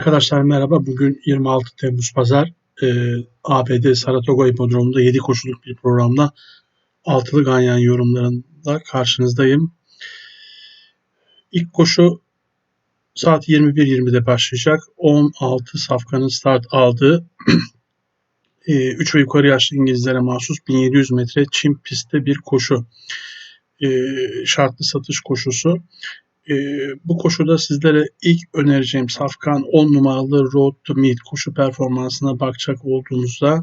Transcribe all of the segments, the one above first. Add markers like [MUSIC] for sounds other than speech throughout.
Arkadaşlar merhaba. Bugün 26 Temmuz Pazar. Ee, ABD Saratoga Hipodromu'nda 7 koşuluk bir programda altılı ganyan yorumlarında karşınızdayım. İlk koşu saat 21.20'de başlayacak. 16 safkanın start aldığı [CLEARS THROAT] 3 ve yukarı yaşlı İngilizlere mahsus 1700 metre çim pistte bir koşu. Ee, şartlı satış koşusu. E, bu koşuda sizlere ilk önereceğim Safkan 10 numaralı Road to Meet koşu performansına bakacak olduğunuzda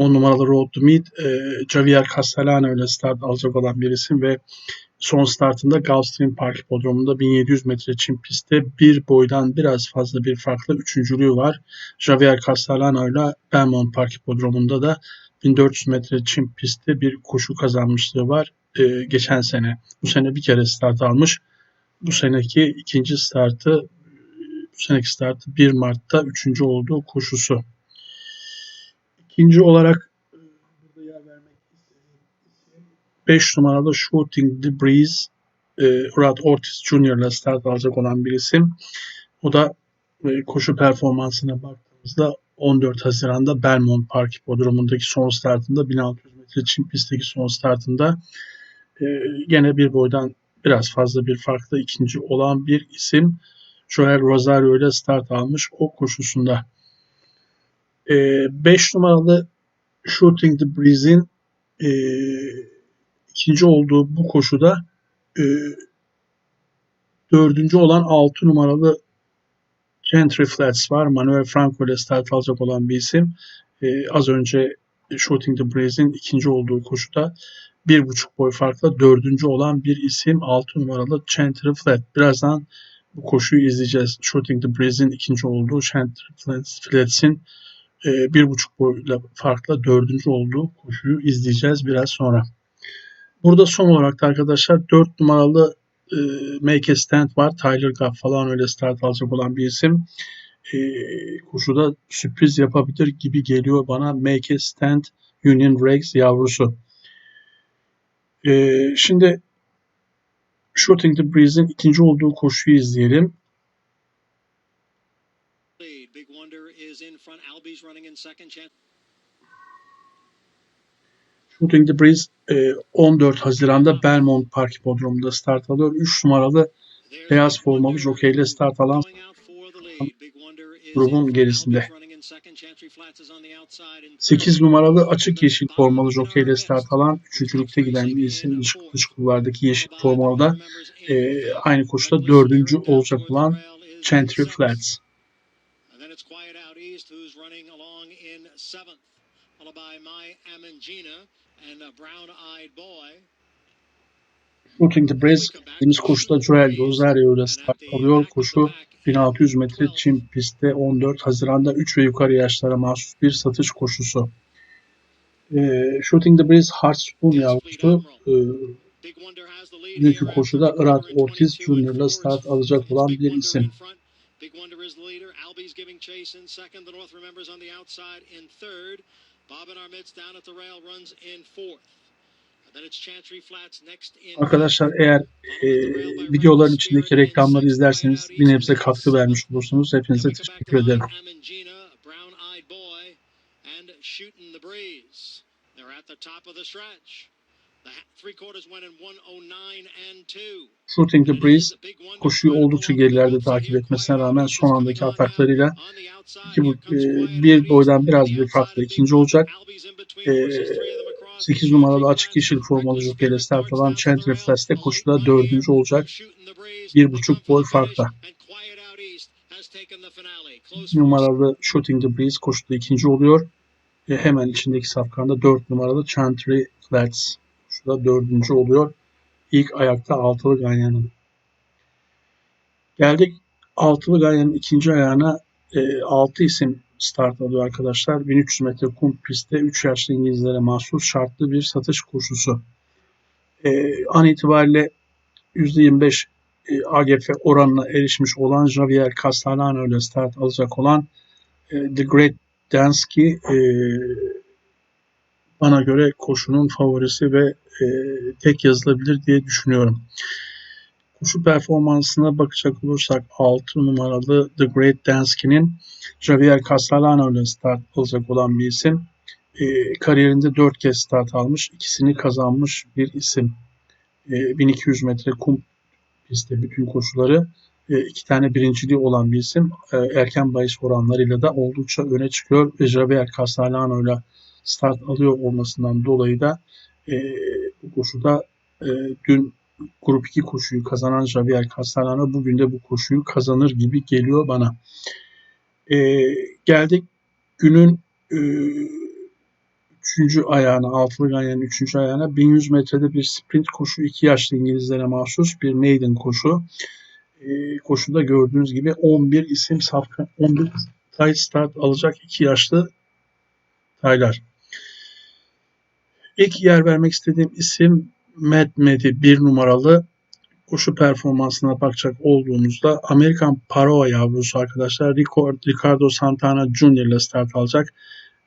on numaralı Road to Meet e, Javier Castellano ile start alacak olan bir isim ve son startında Gulfstream Park Hipodromu'nda 1700 metre çim pistte bir boydan biraz fazla bir farklı üçüncülüğü var. Javier Castellano ile Belmont Park Hipodromu'nda da 1400 metre çim pistte bir koşu kazanmışlığı var e, geçen sene. Bu sene bir kere start almış. Bu seneki ikinci startı bu seneki startı 1 Mart'ta üçüncü olduğu koşusu. İkinci olarak burada yer vermek 5 numaralı Shooting the Breeze e, Rod Ortiz Jr. ile start alacak olan bir isim. O da e, koşu performansına baktığımızda 14 Haziran'da Belmont Park Hipodromu'ndaki son startında 1600 metre çim pistteki son startında e, gene bir boydan biraz fazla bir farklı ikinci olan bir isim Joel Rosario ile start almış o koşusunda. 5 e, numaralı Shooting the Breeze'in e, ikinci olduğu bu koşuda e, dördüncü olan 6 numaralı Gentry Flats var. Manuel Franco ile start alacak olan bir isim. Ee, az önce Shooting the Breeze'in ikinci olduğu koşuda bir buçuk boy farkla dördüncü olan bir isim 6 numaralı Gentry Flat. Birazdan bu koşuyu izleyeceğiz. Shooting the Breeze'in ikinci olduğu Gentry Flats'in e, bir buçuk boyla farkla dördüncü olduğu koşuyu izleyeceğiz biraz sonra. Burada son olarak da arkadaşlar 4 numaralı e, Make a Stand var. Tyler Guff falan öyle start alacak olan bir isim. E, koşuda sürpriz yapabilir gibi geliyor bana. Make a Stand Union Rex yavrusu. E, şimdi Shooting the Breeze'in ikinci olduğu koşuyu izleyelim. Big Wonder is in front. Albies running in second chance. Shooting the Breeze 14 e, Haziran'da Belmont Park Hipodromu'nda start alıyor. 3 numaralı beyaz formalı jockey ile start alan grubun gerisinde. 8 numaralı açık yeşil formalı jockey ile start alan üçüncülükte giden bir isim dış, kulvardaki yeşil formalı e, aynı koşuda dördüncü olacak olan Chantry Flats. The Breeze dediğimiz koşuda Joel Rosario ile start alıyor. Koşu 1600 metre çim pistte 14 Haziran'da 3 ve yukarı yaşlara mahsus bir satış koşusu. E, Shooting the Breeze Hard Spoon yavrusu e, bugünkü koşuda Irat Ortiz Jr. ile start alacak olan bir isim. Big Wonder is the leader. Albie's giving chase in second. The North Remembers on the outside in third. Arkadaşlar eğer e, videoların içindeki reklamları izlerseniz bir nebze katkı vermiş olursunuz. Hepinize teşekkür ederim. Shooting the Breeze koşuyu oldukça gerilerde takip etmesine rağmen son andaki ataklarıyla iki, e, bir boydan biraz bir farklı ikinci olacak. E, 8 numaralı açık yeşil formalı jokeyle start alan Chandler Flats de koşuda dördüncü olacak. Bir buçuk boy farkla. numaralı Shooting the Breeze koşuda ikinci oluyor. E, hemen içindeki safkanda 4 numaralı Chantry Flats koşuda dördüncü oluyor. İlk ayakta altılı ganyanın. Geldik altılı ganyanın ikinci ayağına e, 6 isim start alıyor arkadaşlar. 1300 metre kum pistte 3 yaşlı İngilizlere mahsus şartlı bir satış koşusu. E, an itibariyle %25 e, AGF oranına erişmiş olan Javier Castellano ile start alacak olan e, The Great Dansky e, bana göre koşunun favorisi ve e, tek yazılabilir diye düşünüyorum. Koşu performansına bakacak olursak 6 numaralı The Great Dansky'nin Javier Castellano ile start alacak olan bir isim. E, kariyerinde 4 kez start almış, ikisini kazanmış bir isim. E, 1200 metre kum pistte bütün koşuları e, iki tane birinciliği olan bir isim. E, erken bahis oranlarıyla da oldukça öne çıkıyor Javier Castellano ile start alıyor olmasından dolayı da e, bu koşuda e, dün Grup 2 koşuyu kazanan Javier Castellano bugün de bu koşuyu kazanır gibi geliyor bana. E, geldik günün e, üçüncü ayağına, altılı ganyanın üçüncü ayağına 1100 metrede bir sprint koşu iki yaşlı İngilizlere mahsus bir maiden koşu. E, koşuda gördüğünüz gibi 11 isim safkan, 11 tay start alacak iki yaşlı taylar. İlk yer vermek istediğim isim Matt Medi bir numaralı koşu performansına bakacak olduğumuzda Amerikan Paroa yavrusu arkadaşlar Ricardo Santana Jr. ile start alacak.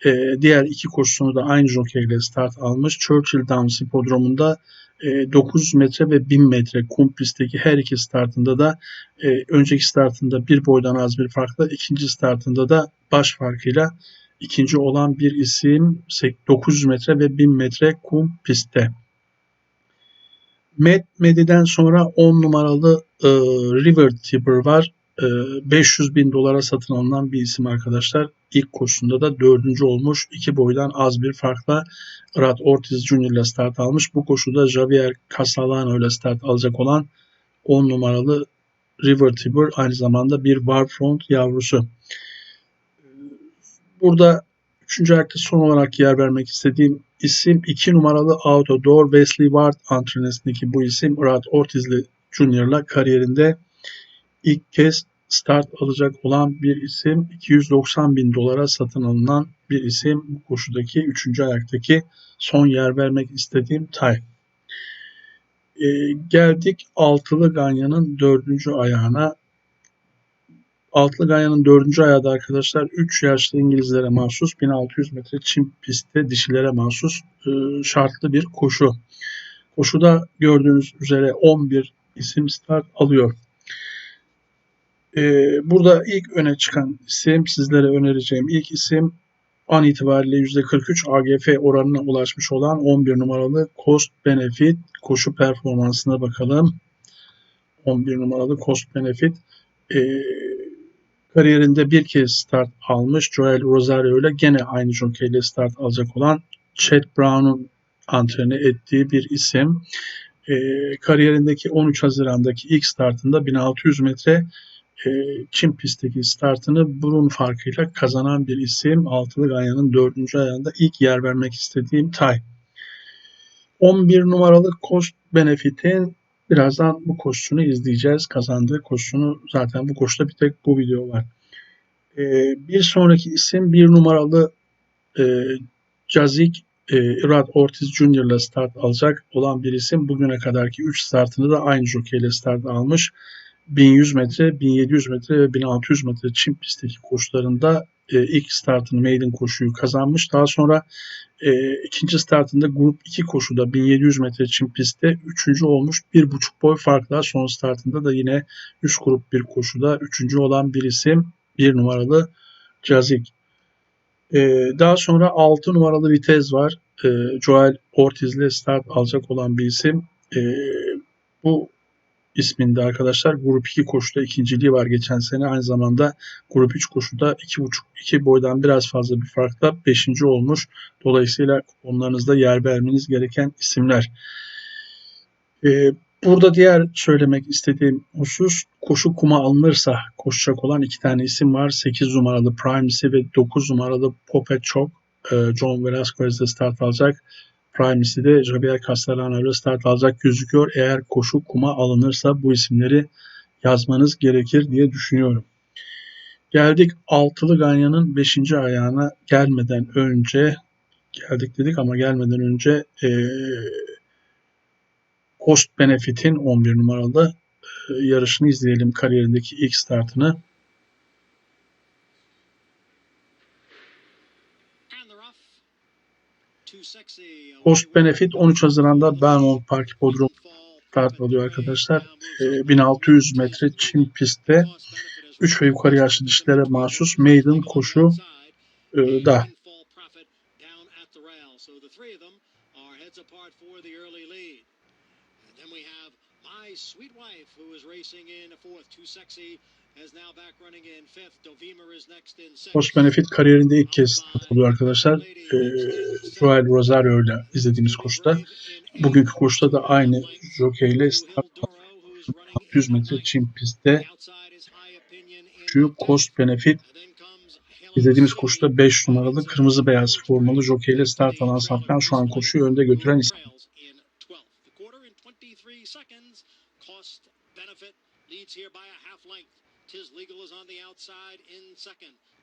Ee, diğer iki koşusunu da aynı jockey ile start almış. Churchill Downs hipodromunda e, 900 metre ve 1000 metre kum pistteki her iki startında da e, önceki startında bir boydan az bir farkla ikinci startında da baş farkıyla ikinci olan bir isim 900 metre ve 1000 metre kum pistte. Med Medi'den sonra 10 numaralı e, River Tipper var. E, 500 bin dolara satın alınan bir isim arkadaşlar. İlk koşusunda da dördüncü olmuş. iki boydan az bir farkla Rad Ortiz Jr. ile start almış. Bu koşuda Javier Castellano ile start alacak olan 10 numaralı River Tipper aynı zamanda bir Warfront yavrusu. Burada üçüncü ayakta son olarak yer vermek istediğim isim 2 numaralı Outdoor Wesley Ward antrenesindeki bu isim Rad Ortizli Junior'la kariyerinde ilk kez start alacak olan bir isim. 290 bin dolara satın alınan bir isim. Bu koşudaki 3. ayaktaki son yer vermek istediğim tay. Ee, geldik altılı ganyanın dördüncü ayağına. Altılı Ganyan'ın dördüncü ayağı da arkadaşlar 3 yaşlı İngilizlere mahsus 1600 metre çim pistte dişilere mahsus e, şartlı bir koşu. Koşuda gördüğünüz üzere 11 isim start alıyor. E, burada ilk öne çıkan isim sizlere önereceğim ilk isim an itibariyle %43 AGF oranına ulaşmış olan 11 numaralı Cost Benefit koşu performansına bakalım. 11 numaralı Cost Benefit. Ee, Kariyerinde bir kez start almış Joel Rosario ile gene aynı jokeyle start alacak olan Chet Brown'un antrenör ettiği bir isim. E, kariyerindeki 13 Haziran'daki ilk startında 1600 metre e, Çin pistteki startını burun farkıyla kazanan bir isim. Altılı Ganyan'ın dördüncü ayağında ilk yer vermek istediğim tay. 11 numaralı Cost Benefit'in Birazdan bu koşusunu izleyeceğiz. Kazandığı koşusunu zaten bu koşuda bir tek bu video var. Ee, bir sonraki isim bir numaralı e, Cazik e, Irad Ortiz Jr. ile start alacak olan bir isim. Bugüne kadarki 3 startını da aynı jockey ile start almış. 1100 metre, 1700 metre ve 1600 metre çim pistteki koşularında e, ilk startını maiden koşuyu kazanmış. Daha sonra e, ikinci startında grup 2 koşuda 1700 metre çim pistte üçüncü olmuş. Bir buçuk boy farkla son startında da yine üst grup bir koşuda üçüncü olan bir isim bir numaralı Cazik. E, daha sonra 6 numaralı Vitez var. E, Joel Ortiz ile start alacak olan bir isim. E, bu isminde arkadaşlar. Grup 2 koşuda ikinciliği var geçen sene. Aynı zamanda grup 3 koşuda 2.5 2 boydan biraz fazla bir farkla 5. olmuş. Dolayısıyla kuponlarınızda yer vermeniz gereken isimler. Ee, burada diğer söylemek istediğim husus koşu kuma alınırsa koşacak olan iki tane isim var. 8 numaralı Primacy ve 9 numaralı Popet Çok. Ee, John Velasquez'de start alacak. Primacy de Javier Castellano ile start alacak gözüküyor. Eğer koşu kuma alınırsa bu isimleri yazmanız gerekir diye düşünüyorum. Geldik altılı ganyanın 5. ayağına gelmeden önce geldik dedik ama gelmeden önce e, Cost Benefit'in 11 numaralı e, yarışını izleyelim kariyerindeki ilk startını. Cost Benefit 13 Haziran'da Belmont Park Hipodromu start alıyor arkadaşlar. E, 1600 metre çim pistte 3 ve yukarı yaşlı dişlere mahsus maiden koşu e, da. Post Benefit kariyerinde ilk kez start oluyor arkadaşlar. Ee, Joel Rosario ile izlediğimiz koşuda. Bugünkü koşuda da aynı jockey ile start 100 metre çim pistte. Şu Cost Benefit izlediğimiz koşuda 5 numaralı kırmızı beyaz formalı jockey ile start alan safkan şu an koşuyu önde götüren isim.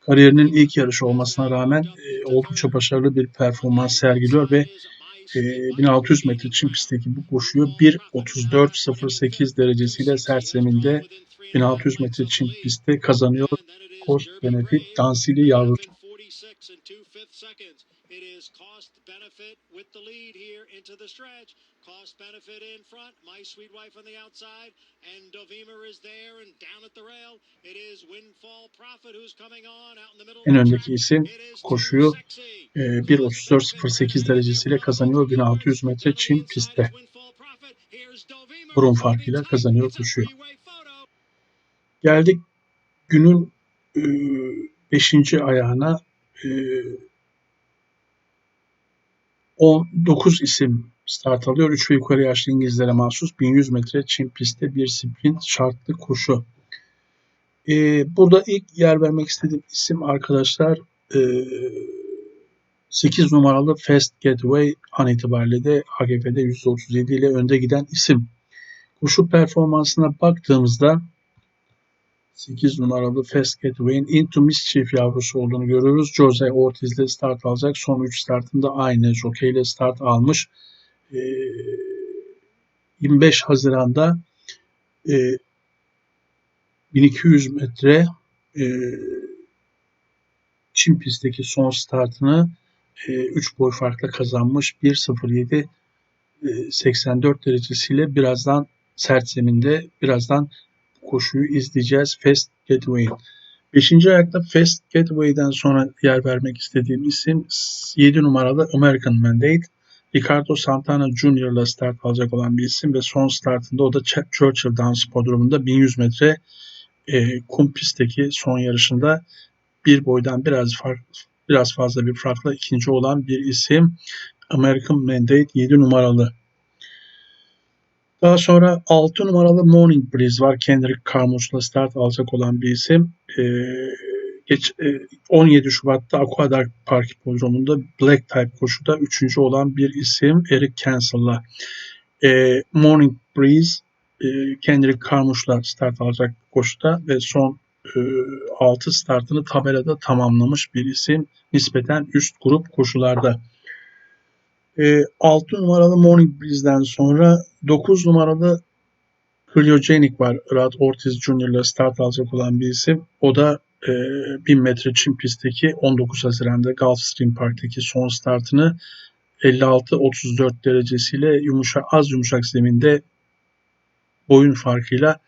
Kariyerinin ilk yarışı olmasına rağmen e, oldukça başarılı bir performans sergiliyor ve e, 1600 metre çim pistteki bu koşuyu 1.34.08 derecesiyle sert zeminde 1600 metre çim pistte kazanıyor. Cost Benefit Dansili yavrusu. It is cost benefit with the lead here into the stretch. Cost benefit in front, My Sweet Wife on the outside, and Dovimer is there and down at the rail. It is Windfall Profit who's coming on out in the middle. En öndeki isim koşuyu e, 1.34.08 derecesiyle kazanıyor 1600 metre Çin pistte. Burun farkıyla kazanıyor koşuyu. Geldik günün 5. E, ayağına. E, 19 isim start alıyor. 3 ve yukarı yaşlı İngilizlere mahsus 1100 metre Çin pistte bir sprint şartlı koşu. Ee, burada ilk yer vermek istediğim isim arkadaşlar e, 8 numaralı Fast Getaway an itibariyle de AGF'de %37 ile önde giden isim. Koşu performansına baktığımızda 8 numaralı Fast Getaway'in Into Mischief yavrusu olduğunu görüyoruz. Jose Ortiz ile start alacak. Son 3 startında aynı jockey ile start almış. E, ee, 25 Haziran'da e, 1200 metre e, Çin pistteki son startını e, 3 boy farkla kazanmış. 1.07 e, 84 derecesiyle birazdan sert zeminde birazdan koşuyu izleyeceğiz Fast Gateway'in. Beşinci ayakta Fast Gateway'den sonra yer vermek istediğim isim 7 numaralı American Mandate. Ricardo Santana Jr. ile start alacak olan bir isim ve son startında o da Churchill Downs Podrumu'nda 1100 metre e, kum pistteki son yarışında bir boydan biraz fark, biraz fazla bir farkla ikinci olan bir isim American Mandate 7 numaralı. Daha sonra 6 numaralı Morning Breeze var. Kendrick Carmouche'la start alacak olan bir isim. Ee, geç, e, 17 Şubat'ta Aqueduct Park Hipodromu'nda Black Type koşuda 3. olan bir isim Eric Cancel'la. Ee, Morning Breeze e, Kendrick Carmouche'la start alacak koşuda ve son e, 6 startını tabelada tamamlamış bir isim. Nispeten üst grup koşularda. E, ee, 6 numaralı Morning Breeze'den sonra 9 numaralı Cryogenic var. Rad Ortiz Jr. ile start alacak olan bir isim. O da e, 1000 metre çim pistteki 19 Haziran'da Gulfstream Park'taki son startını 56-34 derecesiyle yumuşak, az yumuşak zeminde boyun farkıyla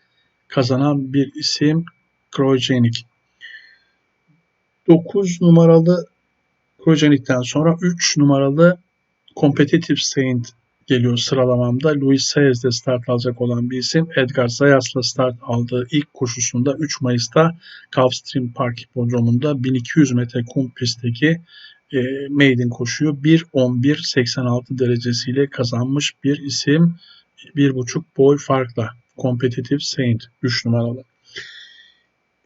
kazanan bir isim Cryogenic. 9 numaralı Cryogenics'ten sonra 3 numaralı Competitive Saint geliyor sıralamamda. Luis Saez de start alacak olan bir isim. Edgar Zayas'la start aldığı ilk koşusunda 3 Mayıs'ta Gulfstream Park Hipodromu'nda 1200 metre kum pistteki e, maiden koşuyu 1.11.86 derecesiyle kazanmış bir isim. 1.5 boy farkla. Competitive Saint 3 numaralı.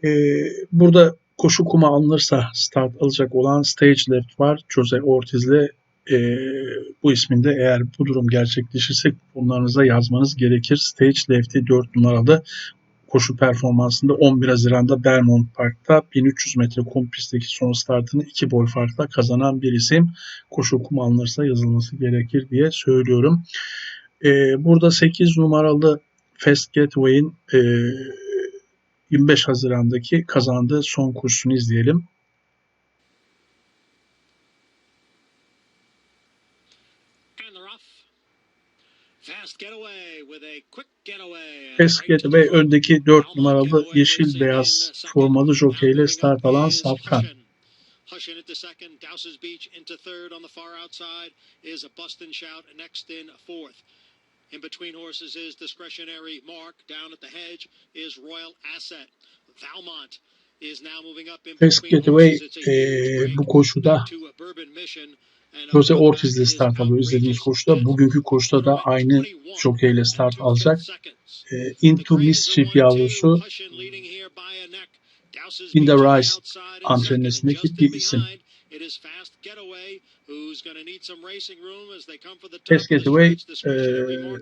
E, burada koşu kuma alınırsa start alacak olan Stage Left var. Jose Ortiz'le e, bu isminde eğer bu durum gerçekleşirse bunlarınıza yazmanız gerekir. Stage Left'i 4 numaralı koşu performansında 11 Haziran'da Belmont Park'ta 1300 metre kum pistteki son startını 2 boy farkla kazanan bir isim. Koşu kum alınırsa yazılması gerekir diye söylüyorum. Ee, burada 8 numaralı Fast Gateway'in e, 25 Haziran'daki kazandığı son koşusunu izleyelim. Fast Getaway öndeki 4 numaralı yeşil beyaz formalı jokeyle start alan Safkan. Hush in at the second. Douses Beach into third. On the far outside is a Bustin Shout next in fourth. In between horses is Discretionary Mark. Down at the hedge is Royal Asset. Valmont is now moving up in between horses. It's a huge bu koşuda Jose Ortiz ile start alıyor. İzlediğimiz koşuda. Bugünkü koşuda da aynı jokeyle start alacak. Eee, Into Mischief yavrusu In the Rice antrennesindeki bir isim. Fast Getaway eee,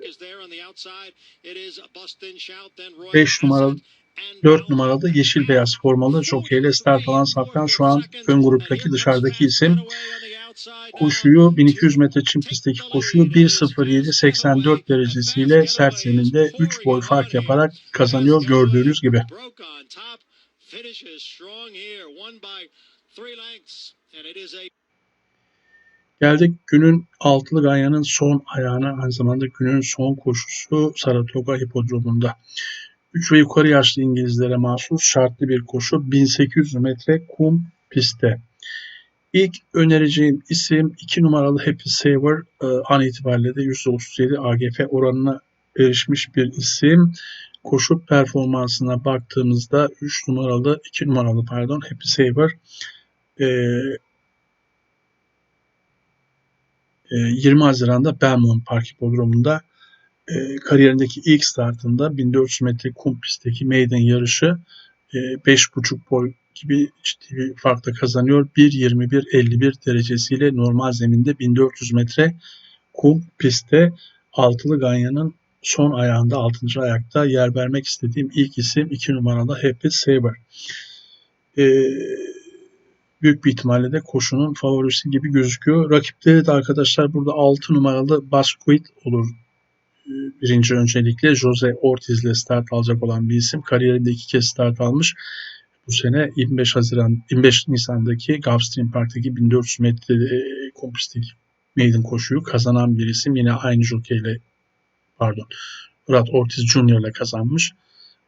5 numaralı 4 numaralı yeşil beyaz formalı jokeyle start alan Safkan şu an ön gruptaki dışarıdaki isim. Koşuyu 1200 metre çim pistteki koşuyu 1.07.84 derecesiyle sert zeminde 3 boy fark yaparak kazanıyor gördüğünüz gibi. Geldik günün altılı ganyanın son ayağına aynı zamanda günün son koşusu Saratoga Hipodromu'nda. 3 ve yukarı yaşlı İngilizlere mahsus şartlı bir koşu 1800 metre kum pistte. İlk önereceğim isim 2 numaralı Happy Saver e, an itibariyle de %37 AGF oranına erişmiş bir isim. Koşu performansına baktığımızda 3 numaralı 2 numaralı pardon Happy Saver e, e, 20 Haziran'da Belmont Park Hipodromu'nda e, kariyerindeki ilk startında 1400 metre kum pistteki maiden yarışı e, 5.5 boy gibi ciddi bir farkla kazanıyor. 1.21.51 derecesiyle normal zeminde 1400 metre kum pistte altılı ganyanın son ayağında 6. ayakta yer vermek istediğim ilk isim 2 numaralı Happy Saver. Ee, büyük bir ihtimalle de koşunun favorisi gibi gözüküyor. Rakipleri de arkadaşlar burada 6 numaralı Basquet olur. Ee, Birinci öncelikle Jose Ortiz ile start alacak olan bir isim. Kariyerinde iki kez start almış. Bu sene 25 Haziran 25 Nisan'daki Gulfstream Park'taki 1400 metre e, kompistik maiden koşuyu kazanan bir isim. Yine aynı jokeyle pardon Brad Ortiz Jr. ile kazanmış.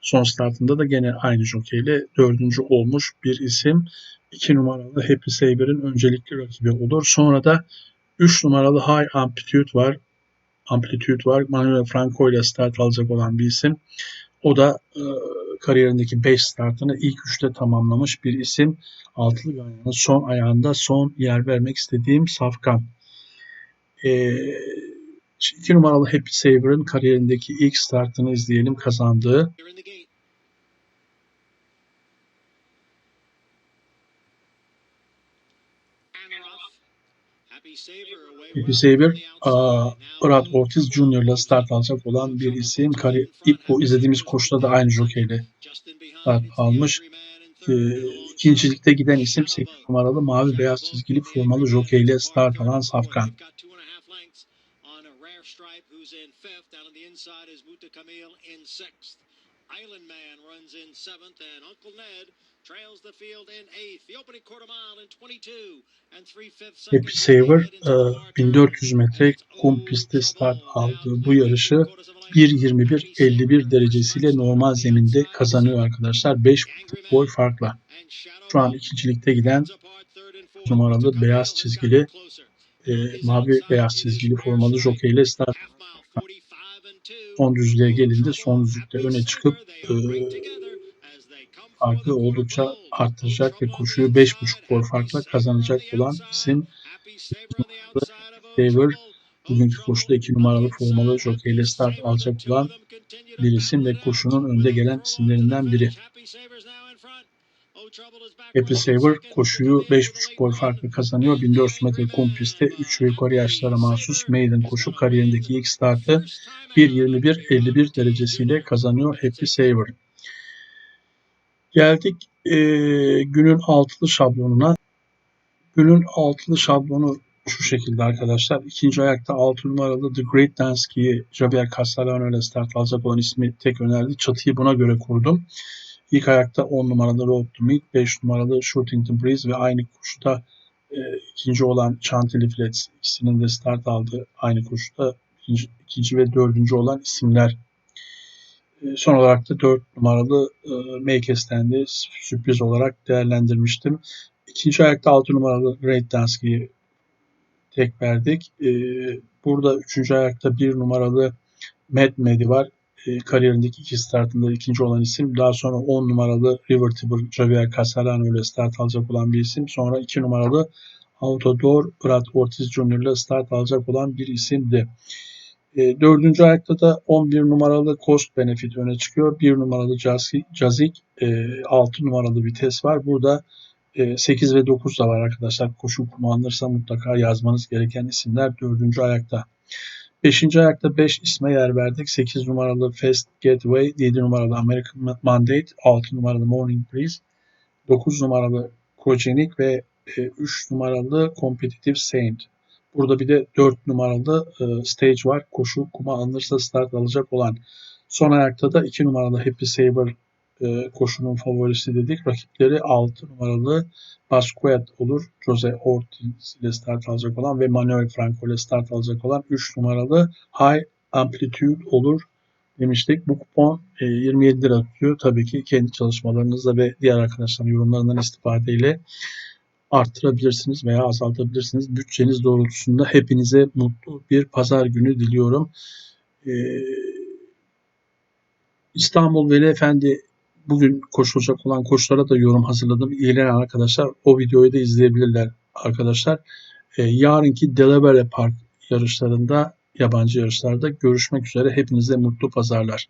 Son startında da gene aynı jokeyle dördüncü olmuş bir isim. 2 numaralı Happy Saber'ın öncelikli rakibi olur. Sonra da 3 numaralı High Amplitude var. Amplitude var. Manuel Franco ile start alacak olan bir isim. O da e, kariyerindeki 5 startını ilk 3'te tamamlamış bir isim. Altılı ganyanın son ayağında son yer vermek istediğim Safkan. E, 2 numaralı Happy Saver'ın kariyerindeki ilk startını izleyelim kazandığı. Saver, aa, Brad Ortiz Jr. ile start alacak olan bir isim. Kari, ilk bu izlediğimiz koşuda da aynı jokeyle start almış. E, ikincilikte giden isim 8 numaralı mavi beyaz çizgili formalı jokeyle start alan Safkan. Island Man runs in seventh, and Uncle Ned trails the field in eighth. The opening quarter mile in 22 and three fifths. Happy Saver e, 1400 metre kum pistte start aldığı bu yarışı 1.21.51 derecesiyle normal zeminde kazanıyor arkadaşlar. 5 boy farkla. Şu an ikincilikte giden numaralı beyaz çizgili e, mavi beyaz çizgili formalı jokeyle start son düzlüğe gelindi. Son düzlükte öne çıkıp e, farkı oldukça arttıracak ve koşuyu 5.5 boy farkla kazanacak olan isim Saver. Bugünkü koşuda 2 numaralı formalı jokeyle start alacak olan bir isim ve koşunun önde gelen isimlerinden biri. Happy Saver koşuyu 5.5 boy farklı kazanıyor. 1400 metre kum pistte 3 ve yukarı yaşlara mahsus maiden koşu kariyerindeki ilk startı 1.21.51 derecesiyle kazanıyor Happy Saver. Geldik e, günün altılı şablonuna. Günün altılı şablonu şu şekilde arkadaşlar. İkinci ayakta 6 numaralı The Great Dansky'yi Javier Castellano ile start alacak olan ismi tek önerdi. Çatıyı buna göre kurdum. İlk ayakta 10 numaralı Road to Meet, 5 numaralı Shooting the Breeze ve aynı koşuda e, ikinci olan Chantilly Flats ikisinin de start aldığı aynı koşuda ikinci, ikinci ve dördüncü olan isimler. E, son olarak da dört numaralı e, Make'sten de sürpriz olarak değerlendirmiştim. İkinci ayakta altı numaralı Great Dansky'yi tek verdik. E, burada üçüncü ayakta bir numaralı Mad Medi var. E, kariyerindeki iki startında ikinci olan isim. Daha sonra 10 numaralı River Tiber Javier Castellano ile start alacak olan bir isim. Sonra 2 numaralı Autodor Brad Ortiz Jr. ile start alacak olan bir isimdi. E, dördüncü ayakta da 11 numaralı Cost Benefit öne çıkıyor. 1 numaralı Jazik, e, 6 numaralı vites var. Burada 8 ve 9 da var arkadaşlar. Koşu kullanılırsa mutlaka yazmanız gereken isimler dördüncü ayakta. Beşinci ayakta 5 isme yer verdik. 8 numaralı Fast Getaway, 7 numaralı American Mandate, 6 numaralı Morning Breeze, 9 numaralı Kocenik ve 3 numaralı Competitive Saint. Burada bir de 4 numaralı Stage var. Koşu kuma alınırsa start alacak olan. Son ayakta da 2 numaralı Happy Saber koşunun favorisi dedik. Rakipleri 6 numaralı Basquiat olur. Jose Ortiz ile start alacak olan ve Manuel Franco ile start alacak olan 3 numaralı High Amplitude olur demiştik. Bu kupon 27 lira tutuyor. Tabii ki kendi çalışmalarınızla ve diğer arkadaşların yorumlarından istifadeyle arttırabilirsiniz veya azaltabilirsiniz. Bütçeniz doğrultusunda hepinize mutlu bir pazar günü diliyorum. İstanbul Veli Efendi bugün koşulacak olan koşulara da yorum hazırladım. İlgilenen arkadaşlar o videoyu da izleyebilirler arkadaşlar. E, yarınki Delaware Park yarışlarında, yabancı yarışlarda görüşmek üzere. Hepinize mutlu pazarlar.